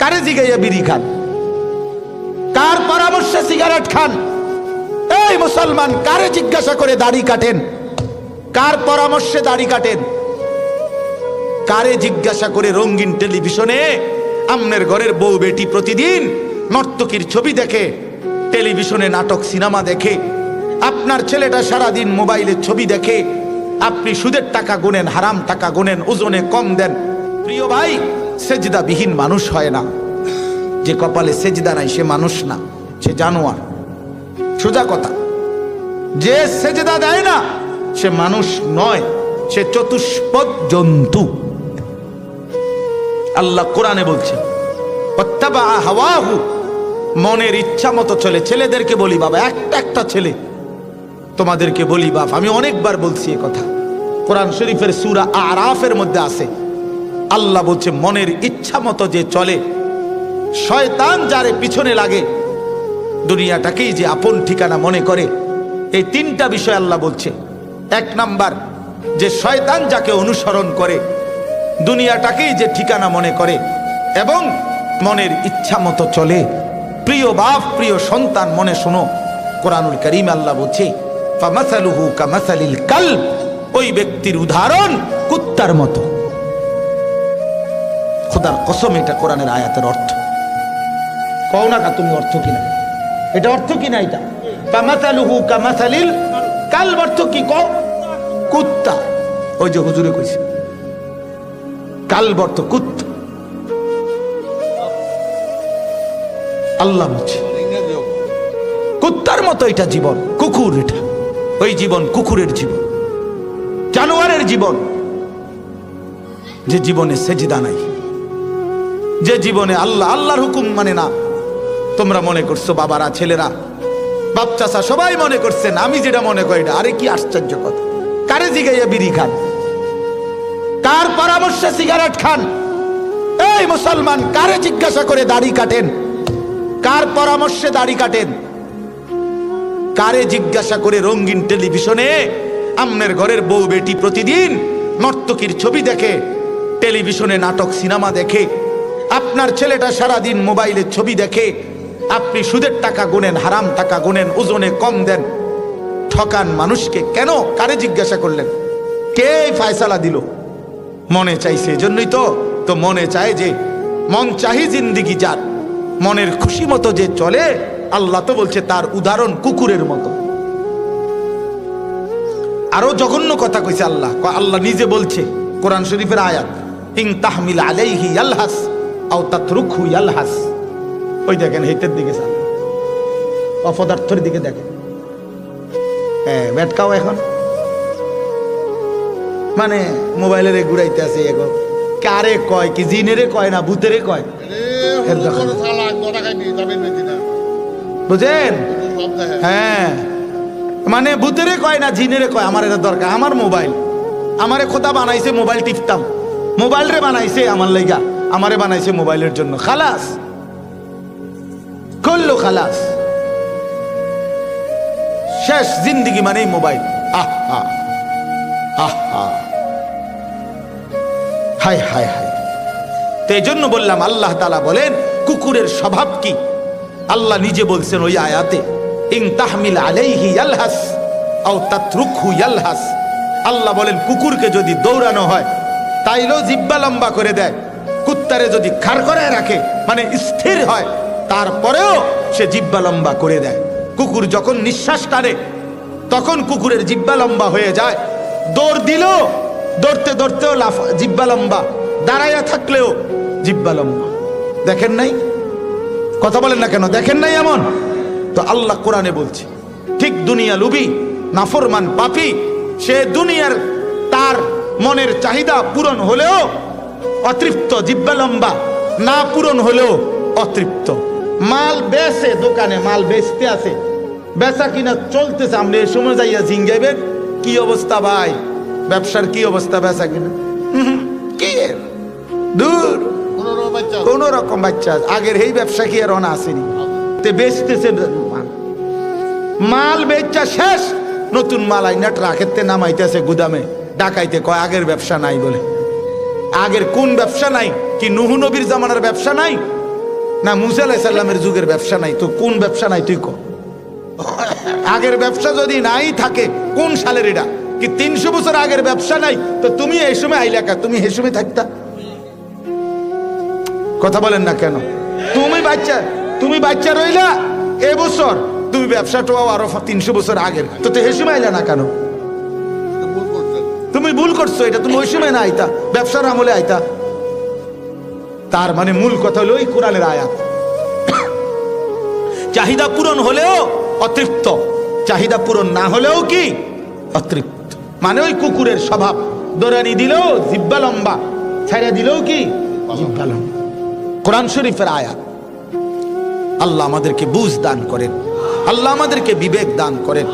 কারে জিগাইয়া বিড়ি খান? কার পরামর্শে সিগারেট খান? এই মুসলমান, কারে জিজ্ঞাসা করে দাড়ি কাটেন? কার পরামর্শে দাড়ি কাটেন? কারে জিজ্ঞাসা করে রঙিন টেলিভিশনে আমনের ঘরের বউ বেটি প্রতিদিন নর্তকীর ছবি দেখে, টেলিভিশনে নাটক, সিনেমা দেখে, আপনার ছেলেটা সারাদিন মোবাইলে ছবি দেখে, আপনি সুদের টাকা গুনেন, হারাম টাকা গুনেন, ওজনে কম দেন। প্রিয় ভাই সেজদাবিহীন মানুষ হয় না। যে কপালে সেজদা নাই, সে মানুষ না, সে জানোয়ার। সোজা কথা, যে সেজদা দেয় না, সে মানুষ নয়, সে চতুষ্পদ জন্তু। আল্লাহ কোরআনে বলছে হাওয়াহু মনের ইচ্ছা মতো চলে। ছেলেদেরকে বলি, বাবা, একটা একটা ছেলে। তোমাদেরকে বলি, বাপ, আমি অনেকবার বলছি এ কথা। কোরআন শরীফের সুরা আরাফের মধ্যে আছে। আল্লাহ বলছে, মনের ইচ্ছা মতো যে চলে, শয়তান যারে পিছনে লাগে, দুনিয়াটাকেই যে আপন ঠিকানা মনে করে, এই তিনটা বিষয় আল্লাহ বলছে। এক নাম্বার, যে শয়তান যাকে অনুসরণ করে, দুনিয়াটাকেই যে ঠিকানা মনে করে, এবং মনের ইচ্ছা মতো চলে। প্রিয় বাপ, প্রিয় সন্তান, মনে শোনো, কোরআনুল করিম আল্লাহ বলছে ওই ব্যক্তির উদাহরণ কুত্তার মতো। খোদার কসম, এটা কোরআনের আয়াতের অর্থ। কও না তুমি অর্থ কিনা এটা অর্থ কিনা এটা? অর্থ কি কুত্তার মতো এটা জীবন, কুকুর এটা। ওই জীবন কুকুরের জীবন, জানোয়ারের জীবন। যে জীবনে সেজিদা নাই। যে জীবনে আল্লাহ, আল্লাহর হুকুম মানে না। তোমরা মনে করছ বাবারা, ছেলেরা বাপ চাষা সবাই মনে করছেন, আমি যেটা মনে করি না। আরে কি আশ্চর্য কথা। কারে জিগাইয়া বিড়ি খান? কার পরামর্শে সিগারেট খান? এই মুসলমান, কারে জিজ্ঞাসা করে দাড়ি কাটেন? কার পরামর্শে দাড়ি কাটেন? কারে জিজ্ঞাসা করে রঙিন টেলিভিশনে আমনের ঘরের বউ বেটি প্রতিদিন নর্তকীর ছবি দেখে, টেলিভিশনে নাটক, সিনেমা দেখে আপনার ছেলেটা সারাদিন মোবাইলে ছবি দেখে, আপনি সুদের টাকা গুনেন, হারাম টাকা গুনেন, ওজনে কম দেন। ঠকান মানুষকে কেন? কারে জিজ্ঞাসা করলেন? কে ফায়সালা দিল? মনে চাইছে এজন্যই তো তো মনে চায় যে মন চাহি জিন্দিগি যার। মনের খুশি মতো যে চলে, আল্লাহ তো বলছে তার উদাহরণ কুকুরের মতো। আরও জঘন্য কথা কইছে আল্লাহ। আল্লাহ নিজে বলছে কোরআন শরীফের আয়াত ইং তাহমিল আলাইহি ইয়ালহাস। আও ইয়ালহাস ওই দেখেন হেতের দিকে স্যার অপদার্থের দিকে দেখেন। হ্যাঁ ব্যাটকাও এখন। মানে মোবাইলের ঘুরাইতে আছে এখন কারে কয় কি জিনেরে কয় না ভূতেরে কয়? বুঝেন? হ্যাঁ। মানে ভূতেরে কয় না জিনেরে কয় আমার এটা দরকার। আমার মোবাইল। আমারে খোদা বানাইছে মোবাইল টিপতাম। মোবাইল রে বানাইছে আমার লাইগা। আমারে বানাইছে মোবাইলের জন্য। খালাস। করল খালাস। শেষ জিন্দিগি মানেই মোবাইল। আহ আহ হায় হায় হায়। তো জন্য বললাম, আল্লাহ তালা বলেন, কুকুরের স্বভাব কি? আল্লাহ নিজে বলছেন ওই আয়াতে, ইং তাহমিল আলাইহি ইয়ালহাস, আও তাতরুকহু ইয়ালহাস। আল্লাহ বলেন, কুকুরকে যদি দৌড়ানো হয়, তাইলেও জিব্বা লম্বা করে দেয়। কুত্তারে যদি খাড় করে রাখে মানে স্থির হয়, তারপরেও সে জিব্বা লম্বা করে দেয়। কুকুর যখন নিঃশ্বাস টানে, তখন কুকুরের জিব্বা লম্বা হয়ে যায়। দৌড় দিলেও, দৌড়তে দৌড়তেও লাফ জিব্বা লম্বা। দাঁড়াইয়া থাকলেও জিব্বা লম্বা। দেখেন নাই? কথা বলেন না কেন? দেখেন নাই এমন? তো আল্লাহ কোরআনে বলছে, ঠিক দুনিয়া লুবি, নাফরমান পাপি, সে দুনিয়ার তার মনের চাহিদা পূরণ হলেও অতৃপ্ত, জিব্বা লম্বা। না পূরণ হলেও অতৃপ্ত। মাল বেচে, দোকানে মাল বেচতে আছে। বেচা কিনা চলতেছে আপনি এই সময় যাইয়া জিঙ্গাইবেন কি অবস্থা ভাই? ব্যবসার কি অবস্থা বেচা কিনা? কি? দূর। কোন রকম বাচ্চা আগের এই ব্যবসা কি আর অনা আসেনি। তে বেচতেছে মাল। বেচা শেষ। নতুন মাল আইনা ট্রাকেতে নামাইতেছে গুদামে। ডাকাইতে কয়, আগের ব্যবসা নাই বলে। আগের কোন ব্যবসা নাই? কি নুহু নবীর জামানার ব্যবসা নাই? না মুসা আলাইসাল্লামের যুগের ব্যবসা নাই? তো কোন ব্যবসা নাই তুই কো? আগের ব্যবসা যদি নাই থাকে, কোন সালের এটা? কি তিনশো বছর আগের ব্যবসা নাই? তো তুমি এই সময় আইলা কা? তুমি এই সময় থাকতা। কথা বলেন না কেন? তুমি বাচ্চা তুমি বাচ্চা রইলা, এ বছর তুমি ব্যবসাটাও আরও তিনশো বছর আগের। তো তো আইলা না কেন? তুমি ভুল করছ এটা, তুমি ওই সময় না আইতা, ব্যবসার আমলে আইতা। তার মানে মূল কথা হলো এই কোরআনের আয়াত। চাহিদা পূরণ হলেও অতৃপ্ত, চাহিদা পূরণ না হলেও কি? অতৃপ্ত। মানে ওই কুকুরের স্বভাব। দৌড়ানি দিলেও জিব্বা লম্বা, ছেড়ে দিলেও কি? কোরআন শরীফের আয়াত। আল্লাহ আমাদেরকে বুঝ দান করেন। আল্লাহ আমাদেরকে বিবেক দান করেন।